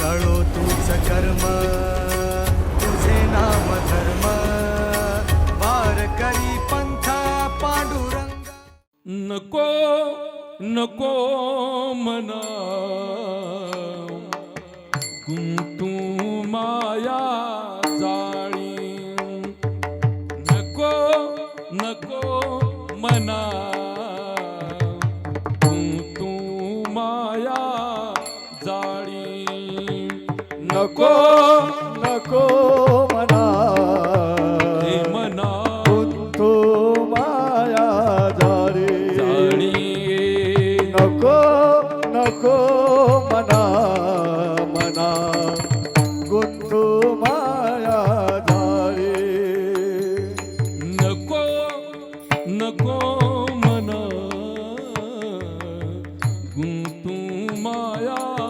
टाळो तुझ कर्म तुझे नाम धर्म. वार करी पंथा पांडुरंग. नको नको मना. नको नको मना. हे मना. तो माया जारी नको नको मना मना. गुंतू माया जारी नको नको मना. गुंतू माया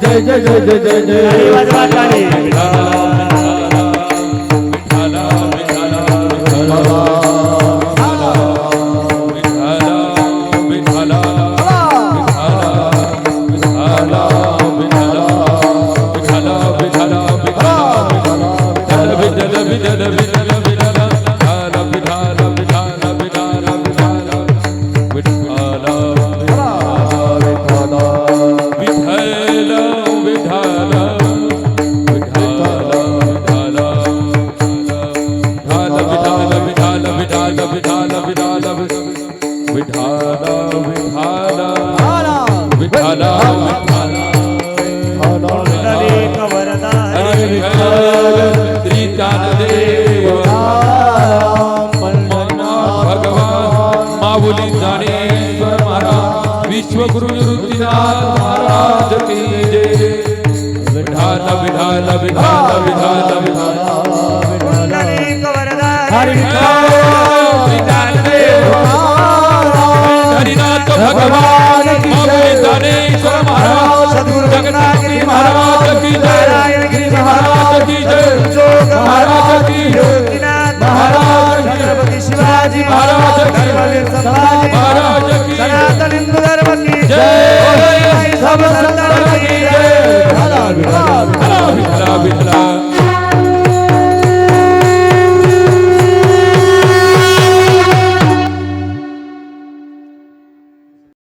જય જય જય જય જય જય विश्वगुरु निवृत्तीनाथ महाराज की जय विधान विधान विधान विधान विधान हरिनाथ भगवान की शिवाजी महाराज महाराज सनातन हिंदू धर्म